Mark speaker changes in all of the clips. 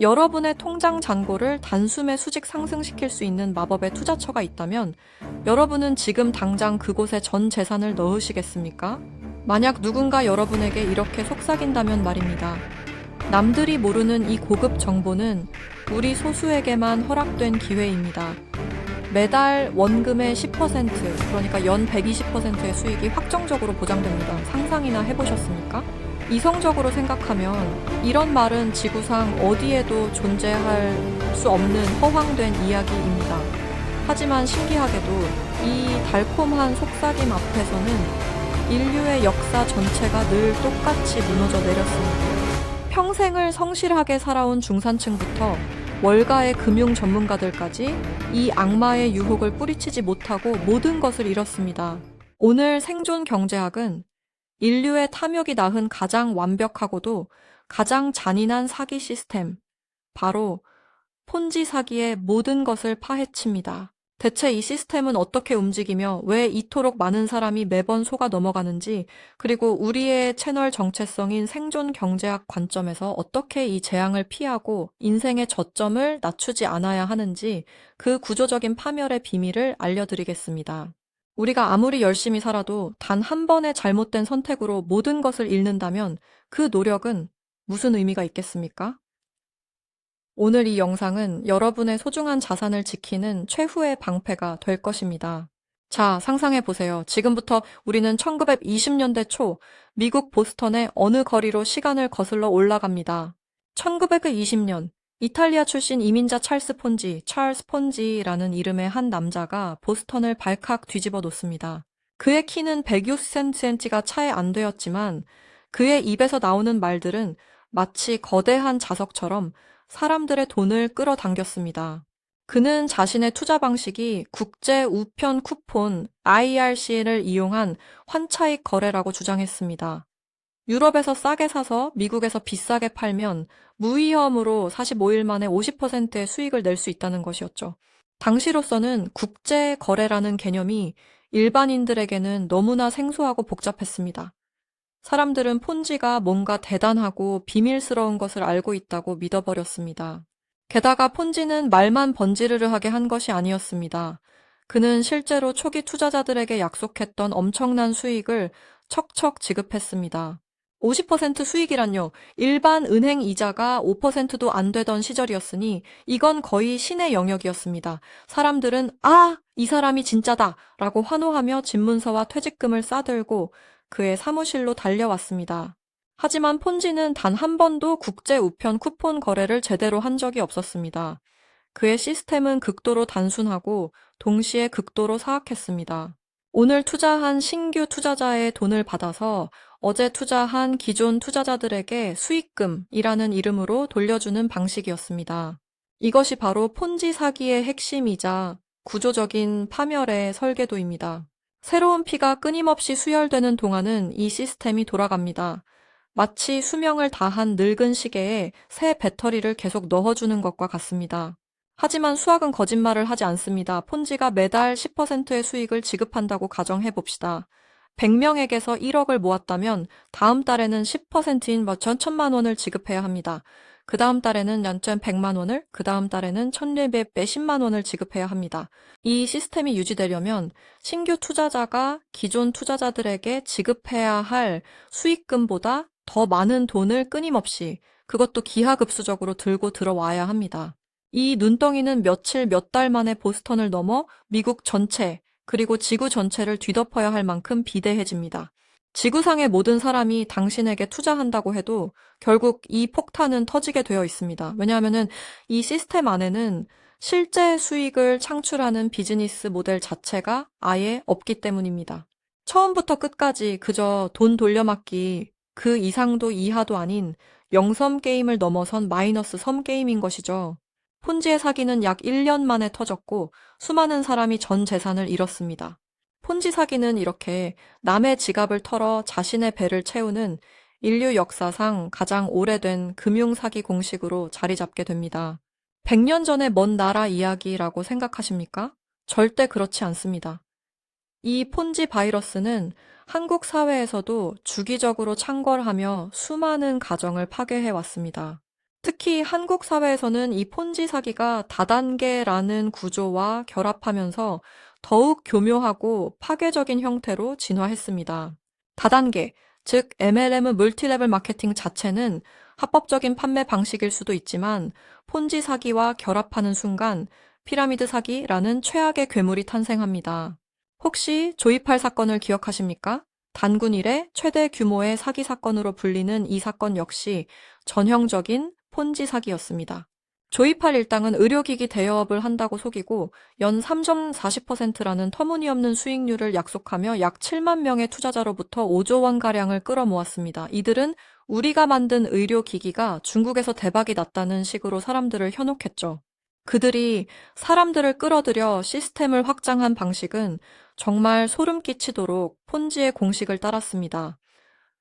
Speaker 1: 여러분의 통장 잔고를 단숨에 수직 상승시킬 수 있는 마법의 투자처가 있다면 여러분은 지금 당장 그곳에 전 재산을 넣으시겠습니까? 만약 누군가 여러분에게 이렇게 속삭인다면 말입니다. 남들이 모르는 이 고급 정보는 우리 소수에게만 허락된 기회입니다. 매달 원금의 10% 그러니까 연 120%의 수익이 확정적으로 보장됩니다. 상상이나 해보셨습니까? 이성적으로 생각하면 이런 말은 지구상 어디에도 존재할 수 없는 허황된 이야기입니다. 하지만 신기하게도 이 달콤한 속삭임 앞에서는 인류의 역사 전체가 늘 똑같이 무너져 내렸습니다. 평생을 성실하게 살아온 중산층부터 월가의 금융 전문가들까지 이 악마의 유혹을 뿌리치지 못하고 모든 것을 잃었습니다. 오늘 생존 경제학은 인류의 탐욕이 낳은 가장 완벽하고도 가장 잔인한 사기 시스템, 바로 폰지 사기의 모든 것을 파헤칩니다. 대체 이 시스템은 어떻게 움직이며 왜 이토록 많은 사람이 매번 속아 넘어가는지, 그리고 우리의 채널 정체성인 생존 경제학 관점에서 어떻게 이 재앙을 피하고 인생의 저점을 낮추지 않아야 하는지 그 구조적인 파멸의 비밀을 알려드리겠습니다. 우리가 아무리 열심히 살아도 단 한 번의 잘못된 선택으로 모든 것을 잃는다면 그 노력은 무슨 의미가 있겠습니까? 오늘 이 영상은 여러분의 소중한 자산을 지키는 최후의 방패가 될 것입니다. 자, 상상해 보세요. 지금부터 우리는 1920년대 초 미국 보스턴의 어느 거리로 시간을 거슬러 올라갑니다. 1920년 이탈리아 출신 이민자 찰스 폰지, 찰스 폰지라는 이름의 한 남자가 보스턴을 발칵 뒤집어 놓습니다. 그의 키는 160cm가 차에 안 되었지만 그의 입에서 나오는 말들은 마치 거대한 자석처럼 사람들의 돈을 끌어당겼습니다. 그는 자신의 투자 방식이 국제 우편 쿠폰 IRC를 이용한 환차익 거래라고 주장했습니다. 유럽에서 싸게 사서 미국에서 비싸게 팔면 무위험으로 45일 만에 50%의 수익을 낼 수 있다는 것이었죠. 당시로서는 국제 거래라는 개념이 일반인들에게는 너무나 생소하고 복잡했습니다. 사람들은 폰지가 뭔가 대단하고 비밀스러운 것을 알고 있다고 믿어버렸습니다. 게다가 폰지는 말만 번지르르 하게 한 것이 아니었습니다. 그는 실제로 초기 투자자들에게 약속했던 엄청난 수익을 척척 지급했습니다. 50% 수익이란요. 일반 은행 이자가 5%도 안 되던 시절이었으니 이건 거의 신의 영역이었습니다. 사람들은 아, 이 사람이 진짜다 라고 환호하며 집문서와 퇴직금을 싸들고 그의 사무실로 달려왔습니다. 하지만 폰지는 단 한 번도 국제 우편 쿠폰 거래를 제대로 한 적이 없었습니다. 그의 시스템은 극도로 단순하고 동시에 극도로 사악했습니다. 오늘 투자한 신규 투자자의 돈을 받아서 어제 투자한 기존 투자자들에게 수익금이라는 이름으로 돌려주는 방식이었습니다. 이것이 바로 폰지 사기의 핵심이자 구조적인 파멸의 설계도입니다. 새로운 피가 끊임없이 수혈되는 동안은 이 시스템이 돌아갑니다. 마치 수명을 다한 늙은 시계에 새 배터리를 계속 넣어주는 것과 같습니다. 하지만 수학은 거짓말을 하지 않습니다. 폰지가 매달 10%의 수익을 지급한다고 가정해 봅시다. 100명에게서 1억을 모았다면 다음 달에는 10%인 뭐 전천만 원을 지급해야 합니다. 그 다음 달에는 연전 100만 원을, 그 다음 달에는 1400, 10만 원을 지급해야 합니다. 이 시스템이 유지되려면 신규 투자자가 기존 투자자들에게 지급해야 할 수익금보다 더 많은 돈을 끊임없이 그것도 기하급수적으로 들고 들어와야 합니다. 이 눈덩이는 며칠 몇 달 만에 보스턴을 넘어 미국 전체 그리고 지구 전체를 뒤덮어야 할 만큼 비대해집니다. 지구상의 모든 사람이 당신에게 투자한다고 해도 결국 이 폭탄은 터지게 되어 있습니다. 왜냐하면 이 시스템 안에는 실제 수익을 창출하는 비즈니스 모델 자체가 아예 없기 때문입니다. 처음부터 끝까지 그저 돈 돌려막기 그 이상도 이하도 아닌 영섬 게임을 넘어선 마이너스 섬 게임인 것이죠. 폰지의 사기는 약 1년 만에 터졌고 수많은 사람이 전 재산을 잃었습니다. 폰지 사기는 이렇게 남의 지갑을 털어 자신의 배를 채우는 인류 역사상 가장 오래된 금융 사기 공식으로 자리 잡게 됩니다. 100년 전의 먼 나라 이야기라고 생각하십니까? 절대 그렇지 않습니다. 이 폰지 바이러스는 한국 사회에서도 주기적으로 창궐하며 수많은 가정을 파괴해 왔습니다. 특히 한국 사회에서는 이 폰지 사기가 다단계라는 구조와 결합하면서 더욱 교묘하고 파괴적인 형태로 진화했습니다. 다단계, 즉 MLM 물티레벨 마케팅 자체는 합법적인 판매 방식일 수도 있지만 폰지 사기와 결합하는 순간 피라미드 사기라는 최악의 괴물이 탄생합니다. 혹시 조이팔 사건을 기억하십니까? 단군 이래 최대 규모의 사기 사건으로 불리는 이 사건 역시 전형적인 폰지 사기였습니다. 조이팔 일당은 의료기기 대여업을 한다고 속이고 연 3.40%라는 터무니없는 수익률을 약속하며 약 7만 명의 투자자로부터 5조 원가량을 끌어모았습니다. 이들은 우리가 만든 의료기기가 중국에서 대박이 났다는 식으로 사람들을 현혹했죠. 그들이 사람들을 끌어들여 시스템을 확장한 방식은 정말 소름 끼치도록 폰지의 공식을 따랐습니다.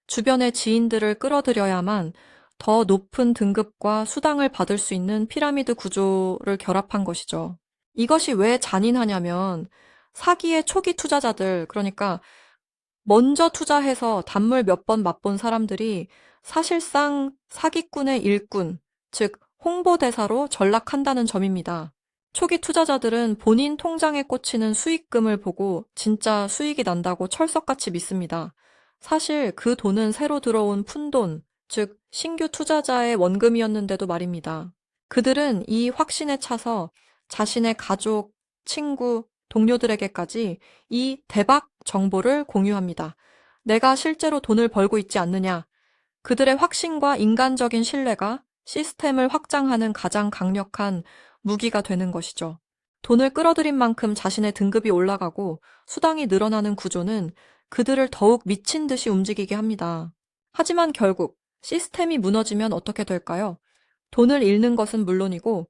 Speaker 1: 주변의 지인들을 끌어들여야만 더 높은 등급과 수당을 받을 수 있는 피라미드 구조를 결합한 것이죠. 이것이 왜 잔인하냐면 사기의 초기 투자자들, 그러니까 먼저 투자해서 단물 몇 번 맛본 사람들이 사실상 사기꾼의 일꾼, 즉 홍보대사로 전락한다는 점입니다. 초기 투자자들은 본인 통장에 꽂히는 수익금을 보고 진짜 수익이 난다고 철석같이 믿습니다. 사실 그 돈은 새로 들어온 푼돈, 즉 신규 투자자의 원금이었는데도 말입니다. 그들은 이 확신에 차서 자신의 가족, 친구, 동료들에게까지 이 대박 정보를 공유합니다. 내가 실제로 돈을 벌고 있지 않느냐. 그들의 확신과 인간적인 신뢰가 시스템을 확장하는 가장 강력한 무기가 되는 것이죠. 돈을 끌어들인 만큼 자신의 등급이 올라가고 수당이 늘어나는 구조는 그들을 더욱 미친 듯이 움직이게 합니다. 하지만 결국 시스템이 무너지면 어떻게 될까요? 돈을 잃는 것은 물론이고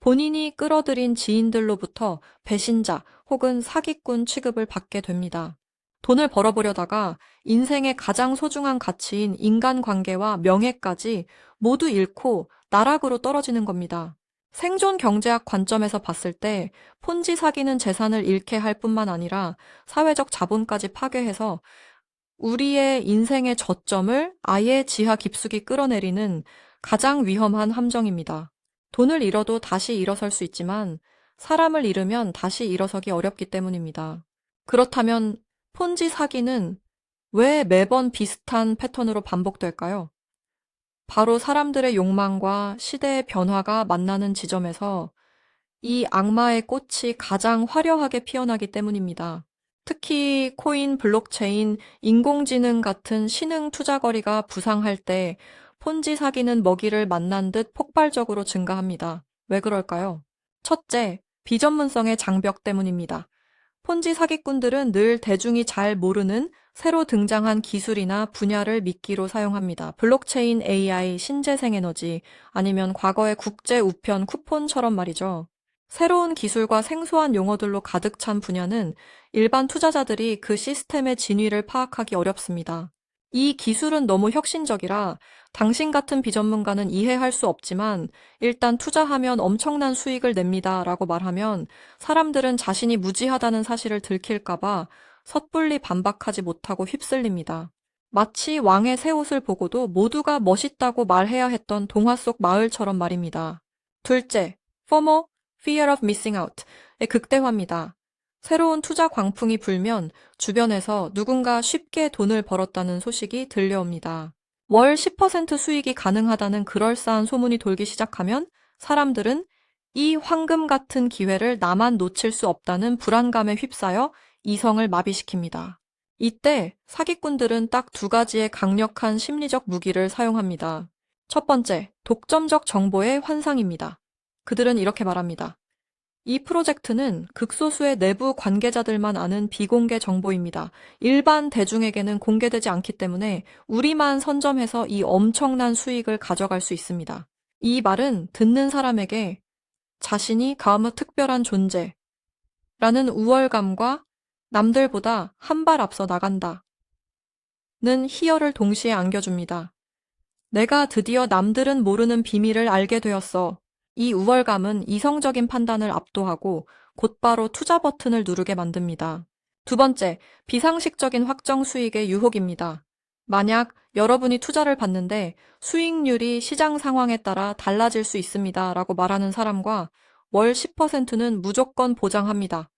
Speaker 1: 본인이 끌어들인 지인들로부터 배신자 혹은 사기꾼 취급을 받게 됩니다. 돈을 벌어보려다가 인생의 가장 소중한 가치인 인간관계와 명예까지 모두 잃고 나락으로 떨어지는 겁니다. 생존 경제학 관점에서 봤을 때 폰지 사기는 재산을 잃게 할 뿐만 아니라 사회적 자본까지 파괴해서 우리의 인생의 저점을 아예 지하 깊숙이 끌어내리는 가장 위험한 함정입니다. 돈을 잃어도 다시 일어설 수 있지만 사람을 잃으면 다시 일어서기 어렵기 때문입니다. 그렇다면 폰지 사기는 왜 매번 비슷한 패턴으로 반복될까요? 바로 사람들의 욕망과 시대의 변화가 만나는 지점에서 이 악마의 꽃이 가장 화려하게 피어나기 때문입니다. 특히 코인, 블록체인, 인공지능 같은 신흥 투자거리가 부상할 때 폰지 사기는 먹이를 만난 듯 폭발적으로 증가합니다. 왜 그럴까요? 첫째, 비전문성의 장벽 때문입니다. 폰지 사기꾼들은 늘 대중이 잘 모르는 새로 등장한 기술이나 분야를 미끼로 사용합니다. 블록체인, AI, 신재생에너지, 아니면 과거의 국제 우편 쿠폰처럼 말이죠. 새로운 기술과 생소한 용어들로 가득 찬 분야는 일반 투자자들이 그 시스템의 진위를 파악하기 어렵습니다. 이 기술은 너무 혁신적이라 당신 같은 비전문가는 이해할 수 없지만 일단 투자하면 엄청난 수익을 냅니다 라고 말하면 사람들은 자신이 무지하다는 사실을 들킬까봐 섣불리 반박하지 못하고 휩쓸립니다. 마치 왕의 새 옷을 보고도 모두가 멋있다고 말해야 했던 동화 속 마을처럼 말입니다. 둘째, FOMO, Fear of Missing Out의 극대화입니다. 새로운 투자 광풍이 불면 주변에서 누군가 쉽게 돈을 벌었다는 소식이 들려옵니다. 월 10% 수익이 가능하다는 그럴싸한 소문이 돌기 시작하면 사람들은 이 황금 같은 기회를 나만 놓칠 수 없다는 불안감에 휩싸여 이성을 마비시킵니다. 이때 사기꾼들은 딱 두 가지의 강력한 심리적 무기를 사용합니다. 첫 번째, 독점적 정보의 환상입니다. 그들은 이렇게 말합니다. 이 프로젝트는 극소수의 내부 관계자들만 아는 비공개 정보입니다. 일반 대중에게는 공개되지 않기 때문에 우리만 선점해서 이 엄청난 수익을 가져갈 수 있습니다. 이 말은 듣는 사람에게 자신이 가무 특별한 존재 라는 우월감과 남들보다 한 발 앞서 나간다. 는 희열을 동시에 안겨줍니다. 내가 드디어 남들은 모르는 비밀을 알게 되었어. 이 우월감은 이성적인 판단을 압도하고 곧바로 투자 버튼을 누르게 만듭니다. 두 번째, 비상식적인 확정 수익의 유혹입니다. 만약 여러분이 투자를 받는데 수익률이 시장 상황에 따라 달라질 수 있습니다. 라고 말하는 사람과 월 10%는 무조건 보장합니다.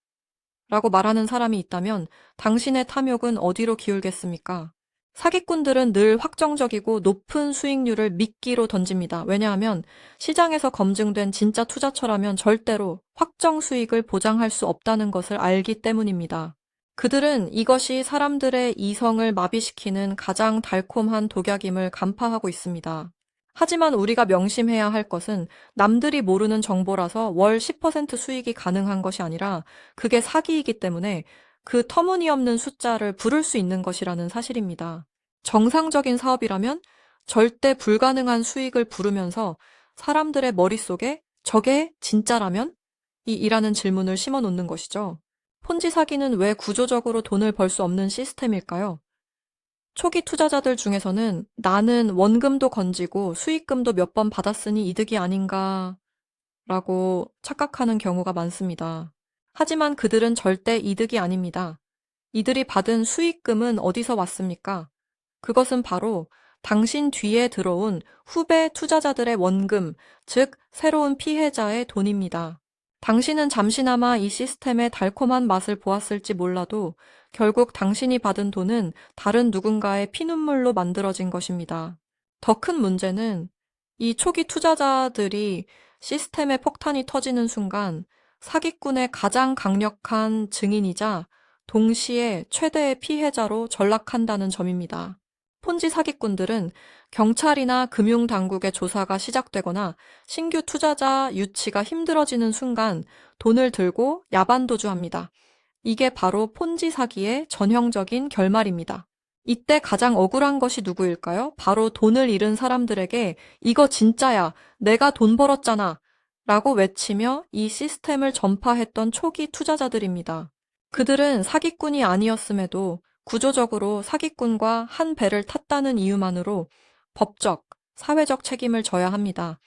Speaker 1: 라고 말하는 사람이 있다면 당신의 탐욕은 어디로 기울겠습니까? 사기꾼들은 늘 확정적이고 높은 수익률을 미끼로 던집니다. 왜냐하면 시장에서 검증된 진짜 투자처라면 절대로 확정 수익을 보장할 수 없다는 것을 알기 때문입니다. 그들은 이것이 사람들의 이성을 마비시키는 가장 달콤한 독약임을 간파하고 있습니다. 하지만 우리가 명심해야 할 것은 남들이 모르는 정보라서 월 10% 수익이 가능한 것이 아니라 그게 사기이기 때문에 그 터무니없는 숫자를 부를 수 있는 것이라는 사실입니다. 정상적인 사업이라면 절대 불가능한 수익을 부르면서 사람들의 머릿속에 저게 진짜라면? 이 이라는 질문을 심어 놓는 것이죠. 폰지 사기는 왜 구조적으로 돈을 벌 수 없는 시스템일까요? 초기 투자자들 중에서는 나는 원금도 건지고 수익금도 몇 번 받았으니 이득이 아닌가 라고 착각하는 경우가 많습니다. 하지만 그들은 절대 이득이 아닙니다. 이들이 받은 수익금은 어디서 왔습니까? 그것은 바로 당신 뒤에 들어온 후배 투자자들의 원금, 즉 새로운 피해자의 돈입니다. 당신은 잠시나마 이 시스템의 달콤한 맛을 보았을지 몰라도 결국 당신이 받은 돈은 다른 누군가의 피눈물로 만들어진 것입니다. 더 큰 문제는 이 초기 투자자들이 시스템의 폭탄이 터지는 순간 사기꾼의 가장 강력한 증인이자 동시에 최대의 피해자로 전락한다는 점입니다. 폰지 사기꾼들은 경찰이나 금융당국의 조사가 시작되거나 신규 투자자 유치가 힘들어지는 순간 돈을 들고 야반도주합니다. 이게 바로 폰지 사기의 전형적인 결말입니다. 이때 가장 억울한 것이 누구일까요? 바로 돈을 잃은 사람들에게 이거 진짜야. 내가 돈 벌었잖아. 라고 외치며 이 시스템을 전파했던 초기 투자자들입니다. 그들은 사기꾼이 아니었음에도 구조적으로 사기꾼과 한 배를 탔다는 이유만으로 법적, 사회적 책임을 져야 합니다.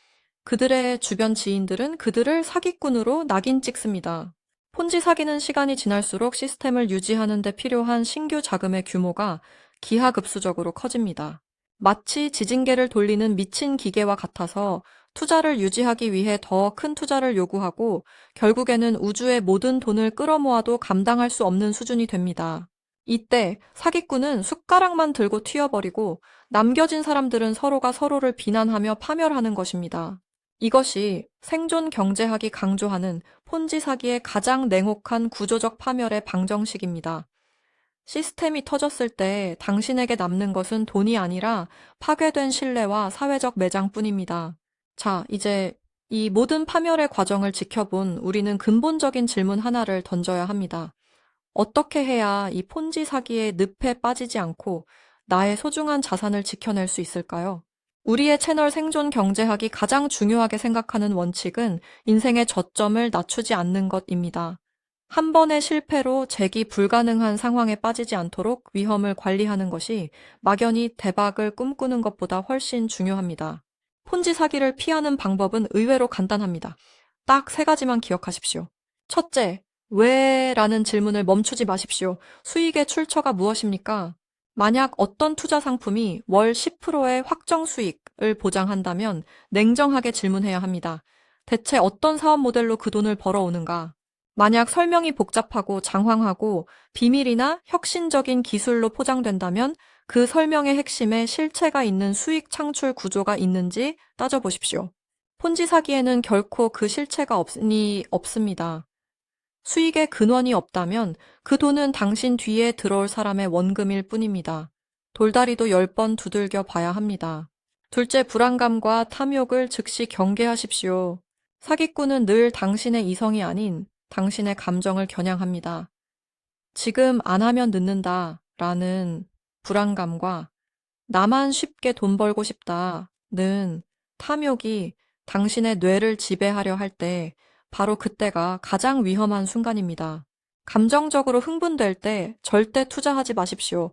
Speaker 1: 그들의 주변 지인들은 그들을 사기꾼으로 낙인 찍습니다. 폰지 사기는 시간이 지날수록 시스템을 유지하는 데 필요한 신규 자금의 규모가 기하급수적으로 커집니다. 마치 지진계를 돌리는 미친 기계와 같아서 투자를 유지하기 위해 더 큰 투자를 요구하고 결국에는 우주의 모든 돈을 끌어모아도 감당할 수 없는 수준이 됩니다. 이때 사기꾼은 숟가락만 들고 튀어버리고 남겨진 사람들은 서로가 서로를 비난하며 파멸하는 것입니다. 이것이 생존 경제학이 강조하는 폰지 사기의 가장 냉혹한 구조적 파멸의 방정식입니다. 시스템이 터졌을 때 당신에게 남는 것은 돈이 아니라 파괴된 신뢰와 사회적 매장뿐입니다. 자, 이제 이 모든 파멸의 과정을 지켜본 우리는 근본적인 질문 하나를 던져야 합니다. 어떻게 해야 이 폰지 사기의 늪에 빠지지 않고 나의 소중한 자산을 지켜낼 수 있을까요? 우리의 채널 생존 경제학이 가장 중요하게 생각하는 원칙은 인생의 저점을 낮추지 않는 것입니다. 한 번의 실패로 재기 불가능한 상황에 빠지지 않도록 위험을 관리하는 것이 막연히 대박을 꿈꾸는 것보다 훨씬 중요합니다. 폰지 사기를 피하는 방법은 의외로 간단합니다. 딱 세 가지만 기억하십시오. 첫째, 왜? 라는 질문을 멈추지 마십시오. 수익의 출처가 무엇입니까? 만약 어떤 투자 상품이 월 10%의 확정 수익을 보장한다면 냉정하게 질문해야 합니다. 대체 어떤 사업 모델로 그 돈을 벌어오는가? 만약 설명이 복잡하고 장황하고 비밀이나 혁신적인 기술로 포장된다면 그 설명의 핵심에 실체가 있는 수익 창출 구조가 있는지 따져보십시오. 폰지 사기에는 결코 그 실체가 없으니 없습니다. 수익의 근원이 없다면 그 돈은 당신 뒤에 들어올 사람의 원금일 뿐입니다. 돌다리도 열 번 두들겨 봐야 합니다. 둘째, 불안감과 탐욕을 즉시 경계하십시오. 사기꾼은 늘 당신의 이성이 아닌 당신의 감정을 겨냥합니다. 지금 안 하면 늦는다 라는 불안감과 나만 쉽게 돈 벌고 싶다 는 탐욕이 당신의 뇌를 지배하려 할 때 바로 그때가 가장 위험한 순간입니다. 감정적으로 흥분될 때 절대 투자하지 마십시오.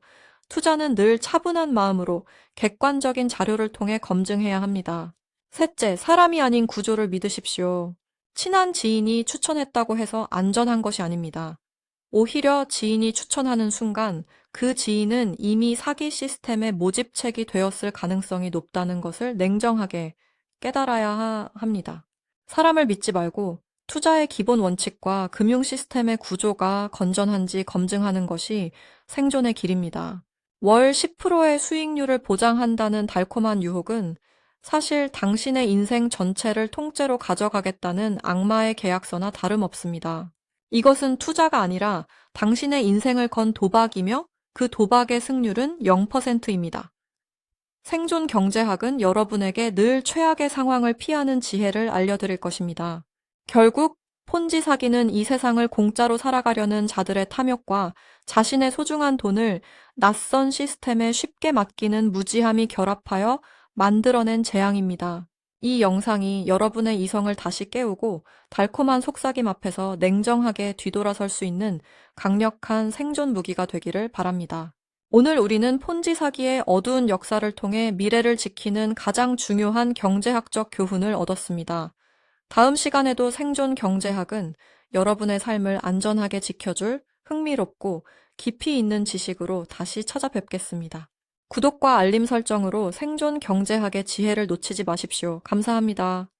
Speaker 1: 투자는 늘 차분한 마음으로 객관적인 자료를 통해 검증해야 합니다. 셋째, 사람이 아닌 구조를 믿으십시오. 친한 지인이 추천했다고 해서 안전한 것이 아닙니다. 오히려 지인이 추천하는 순간 그 지인은 이미 사기 시스템의 모집책이 되었을 가능성이 높다는 것을 냉정하게 깨달아야 하- 합니다. 사람을 믿지 말고 투자의 기본 원칙과 금융 시스템의 구조가 건전한지 검증하는 것이 생존의 길입니다. 월 10%의 수익률을 보장한다는 달콤한 유혹은 사실 당신의 인생 전체를 통째로 가져가겠다는 악마의 계약서나 다름없습니다. 이것은 투자가 아니라 당신의 인생을 건 도박이며 그 도박의 승률은 0%입니다. 생존 경제학은 여러분에게 늘 최악의 상황을 피하는 지혜를 알려드릴 것입니다. 결국 폰지 사기는 이 세상을 공짜로 살아가려는 자들의 탐욕과 자신의 소중한 돈을 낯선 시스템에 쉽게 맡기는 무지함이 결합하여 만들어낸 재앙입니다. 이 영상이 여러분의 이성을 다시 깨우고 달콤한 속삭임 앞에서 냉정하게 뒤돌아설 수 있는 강력한 생존 무기가 되기를 바랍니다. 오늘 우리는 폰지 사기의 어두운 역사를 통해 미래를 지키는 가장 중요한 경제학적 교훈을 얻었습니다. 다음 시간에도 생존 경제학은 여러분의 삶을 안전하게 지켜줄 흥미롭고 깊이 있는 지식으로 다시 찾아뵙겠습니다. 구독과 알림 설정으로 생존 경제학의 지혜를 놓치지 마십시오. 감사합니다.